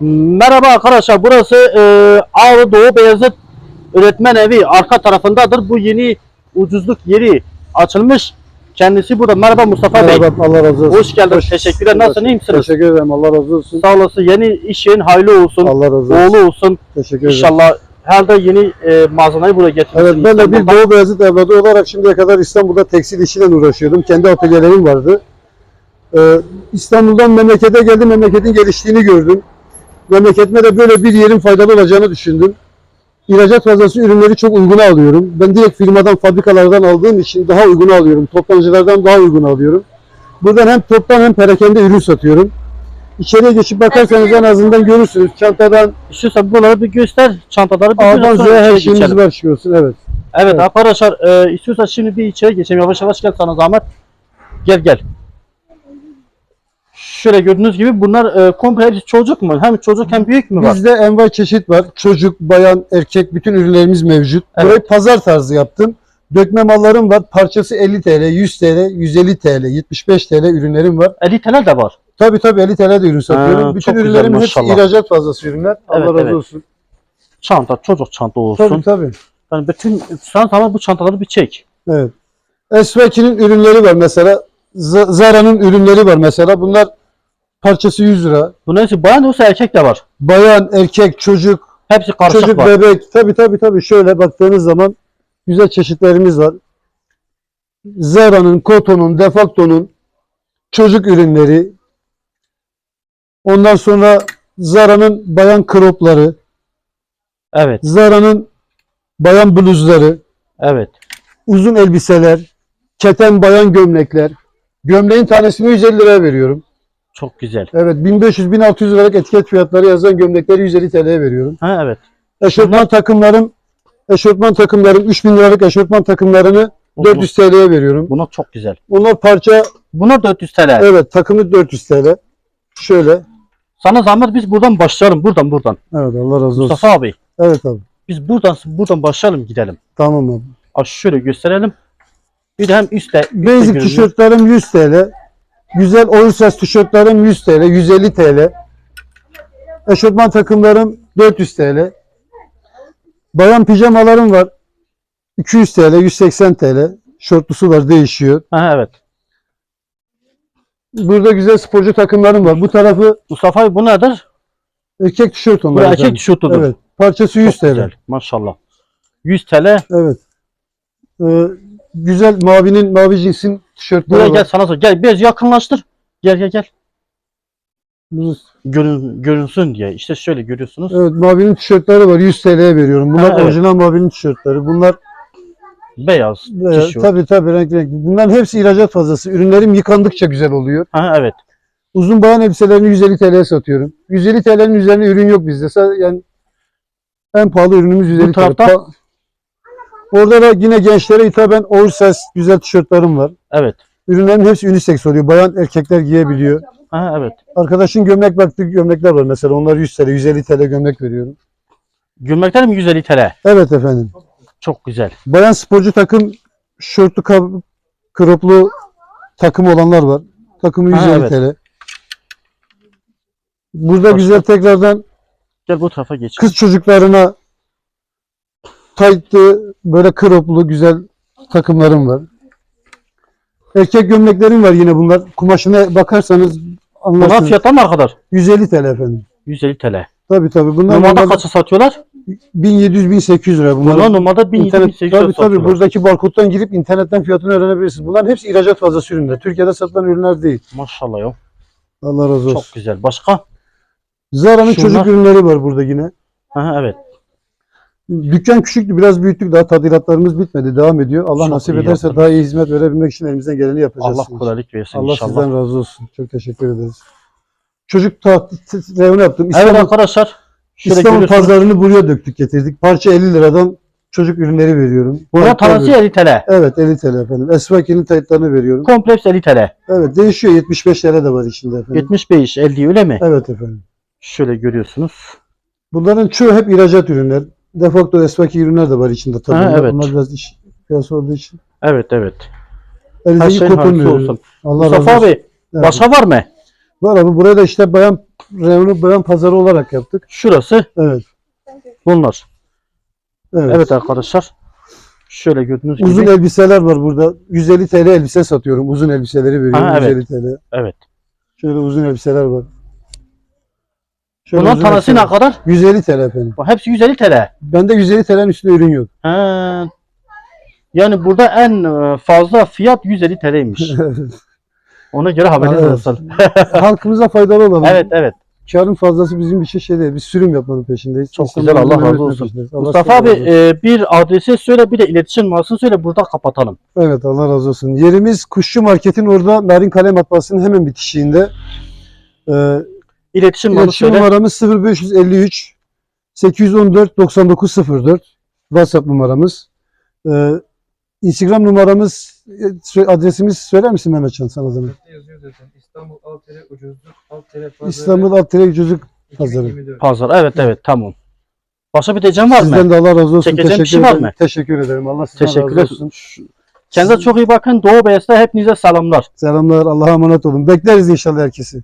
Merhaba arkadaşlar burası e, Ağrı Doğu Beyazıt Öğretmen Evi arka tarafındadır. Bu yeni ucuzluk yeri açılmış. Kendisi burada. Merhaba Mustafa Bey. Merhaba, Allah razı olsun. Hoş geldin. Teşekkürler. Nasılsın, iyi misiniz? Teşekkür ederim. Allah razı olsun. Sağ olasın. Yeni iş yerin hayırlı olsun. Allah razı olsun. Uğurlu olsun. Teşekkür ederim. İnşallah her de yeni e, malzemeyi buraya getirmişsin. Evet ben de bir. Doğu Beyazıt evladı olarak şimdiye kadar İstanbul'da tekstil işiyle uğraşıyordum. Kendi atölyelerim vardı. Ee, İstanbul'dan memlekete geldim. Memleketin geliştiğini gördüm. Memleketime de böyle bir yerin faydalı olacağını düşündüm. İhracat fazlası ürünleri çok uyguna alıyorum. Ben direkt firmadan, fabrikalardan aldığım için daha uyguna alıyorum. Toptancılardan daha uygun alıyorum. Buradan hem toptan hem perakende ürün satıyorum. İçeriye geçip bakarsanız en azından görürsünüz. Çantadan İstiyorsan buraları bir göster. Çantaları bir A'dan göster, Z'ye her şeyimiz geçelim. var çıkıyorsun. Evet. Evet, Evet. arkadaşlar e, istiyorsan şimdi bir içeri geçelim. Yavaş yavaş gel sana zahmet. Gel gel. Şöyle gördüğünüz gibi bunlar e, komple hepsi çocuk mu? Hem çocuk hem büyük mü var? Bizde envai çeşit var. Çocuk, bayan, erkek bütün ürünlerimiz mevcut. Evet. Burayı pazar tarzı yaptım. Dökme mallarım var. Parçası 50 TL, 100 TL, 150 TL, 75 TL ürünlerim var. Eliteler de var. Tabii tabii 50 TL de ürün satıyorum. Ha, bütün ürünlerim maşallah. ihracat fazlası ürünler. Allah Evet, razı evet. olsun. Çanta, çocuk çanta olsun. Tabii tabii. Yani bütün sen tamam bu çantaları bir çek. Evet. Esveki'nin ürünleri var mesela. Zara'nın ürünleri var mesela. Bunlar parçası 100 lira. Bunların hepsi bayan yoksa erkek de var. Bayan, erkek, çocuk, Hepsi karışık Çocuk var. bebek tabi tabi tabi şöyle baktığınız zaman güzel çeşitlerimiz var. Zara'nın, Koto'nun, Defacto'nun çocuk ürünleri. Ondan sonra Zara'nın bayan kropları, Evet, Zara'nın bayan bluzları, evet. uzun elbiseler, keten bayan gömlekler. Gömleğin tanesini 150 liraya veriyorum. Çok güzel. Evet 1500-1600 liralık etiket fiyatları yazan gömlekleri 150 TL'ye veriyorum. Ha evet. Eşofman takımlarım eşofman takımlarım 3000 liralık eşofman takımlarını 400 TL'ye veriyorum. Bunlar çok güzel. Bunlar parça Bunlar 400 TL. evet takımı 400 TL. Şöyle. Sana zahmet biz buradan başlayalım. Buradan buradan. Evet Allah razı olsun. Mustafa abi. Evet abi. Biz buradan buradan başlayalım gidelim. Tamam abi. Aa, şöyle gösterelim. Bir de hem üstte. üstte Basic tişörtlerim 100 TL. Güzel oversize tişörtlerim 100 TL, 150 TL. Eşofman takımlarım 400 TL. Bayan pijamalarım var. 200 TL, 180 TL. Şortlusu var değişiyor. Ha evet. Burada güzel sporcu takımlarım var. Bu tarafı Mustafa abi bu nedir? erkek tişört Bu onlar. erkek efendim. tişörtüdür. Evet. Parçası 100 Çok TL. güzel. Maşallah. 100 TL. Evet. Ee, güzel mavinin mavi cinsin tişörtleri Buraya var. gel sana sor. Gel biraz yakınlaştır. Gel gel gel. Bu- Görün, görünsün diye. İşte şöyle görüyorsunuz. Evet mavinin tişörtleri var. 100 TL'ye veriyorum. Bunlar Ha, evet. orijinal mavinin tişörtleri. Bunlar Beyaz e, tişört. tabii tabii renk renk. Bunların hepsi ihracat fazlası. Ürünlerim yıkandıkça güzel oluyor. Ha evet. Uzun bayan elbiselerini 150 TL'ye satıyorum. 150 TL'nin üzerine ürün yok bizde. Sa- Yani en pahalı ürünümüz 150 Bu TL. tarafta? Pa- Orada da yine gençlere hitaben oversize güzel tişörtlerim var. Evet. Ürünlerin hepsi unisex oluyor. Bayan erkekler giyebiliyor. Ha evet. Arkadaşın gömlek baktığı gömlekler var mesela. Onlar 100 TL, 150 TL gömlek veriyorum. Gömlekler mi 150 TL? Evet efendim. Çok güzel. Bayan sporcu takım şortlu kroplu takım olanlar var. Takımı Ha, 150 evet. TL. Burada Başka? güzel tekrardan Gel bu tarafa geç. kız çocuklarına tight'lı böyle kroplu güzel takımlarım var. Erkek gömleklerim var yine bunlar. Kumaşına bakarsanız Bunlar anlarsınız. fiyatlar ne kadar? 150 TL efendim. 150 TL. Tabii tabii. Bunlar Normalde normalde kaça satıyorlar? 1700-1800 lira. Bunlar Bunlar normalde İnternet, 1700 tabii tabii buradaki barkodtan girip internetten fiyatını öğrenebilirsiniz. Bunların hepsi ihracat fazlası ürünler. Türkiye'de satılan ürünler değil. Maşallah ya. Allah razı olsun. Çok güzel. Başka? Zara'nın Şunlar- çocuk ürünleri var burada yine. Ha evet. Dükkan küçüktü, biraz büyüttük. Daha tadilatlarımız bitmedi, devam ediyor. Allah Çok nasip iyi ederse yaptınız. daha iyi hizmet verebilmek için elimizden geleni yapacağız. Allah kolaylık versin Allah inşallah. sizden razı olsun. Çok teşekkür ederiz. Çocuk taht reyonu yaptım. Evet İstanbul, arkadaşlar. Şöyle İstanbul pazarını buraya döktük getirdik. Parça 50 liradan çocuk ürünleri veriyorum. Parça tanesi veriyorum. 50 TL. Evet 50 TL efendim. Esvaki'nin taytlarını veriyorum. Kompleks 50 TL. Evet değişiyor. 75 TL de var içinde efendim. 75, 50 öyle mi? Evet efendim. Şöyle görüyorsunuz. Bunların çoğu hep ihracat ürünler. Defakto esvaki ürünler de var içinde tabii. Ha, evet. Bunlar biraz iş piyasa olduğu için. Evet evet. Her şeyin ürünü. olsun. Allah razı Mustafa olsun. abi Evet. başka var mı? Var abi buraya da işte bayan reyonu bayan pazarı olarak yaptık. Şurası Evet. bunlar. Evet. Evet arkadaşlar. Şöyle gördüğünüz gibi. Uzun elbiseler var burada. 150 TL elbise satıyorum. Uzun elbiseleri veriyorum. Ha, evet. 150 TL. Evet. Şöyle uzun elbiseler var. Şöyle uzun tanesi ne kadar? 150 TL efendim. Bu Hepsi 150 TL. Bende 150 TL'nin üstünde ürün yok. He. Yani burada en e, fazla fiyat 150 TL'ymiş. Ona göre haberiniz Evet. olsun. Halkımıza faydalı olalım. Evet evet. Karın fazlası bizim için şey değil. Biz sürüm yapmanın peşindeyiz. Çok güzel, Allah razı olsun. peşindeyiz. Allah Mustafa abi olsun. e, bir adresi söyle bir de iletişim numarasını söyle burada kapatalım. Evet Allah razı olsun. Yerimiz Kuşçu Market'in orada Narin Kale Matbaası'nın hemen bitişiğinde. Ee, İletişim İletişim söyle. numaramız 0553 814 9904 WhatsApp numaramız. Ee, Instagram numaramız e, adresimiz söyler misin Mehmetcan sana zaman? yazıyor zaten. İstanbul Altere ucuzluk Altere pazarı İstanbul Alt Cüzük Pazarı. 2024. Pazar. Evet evet tamam. Başka bir diyeceğim var mı? Sizden de Allah razı olsun. Çekeceğim bir Teşekkür şey var ederim. mı? Teşekkür ederim. Allah sizden Teşekkürler. razı olsun. Kendinize çok iyi bakın. Doğu Beyaz'da hepinize selamlar. Selamlar. Allah'a emanet olun. Bekleriz inşallah herkesi.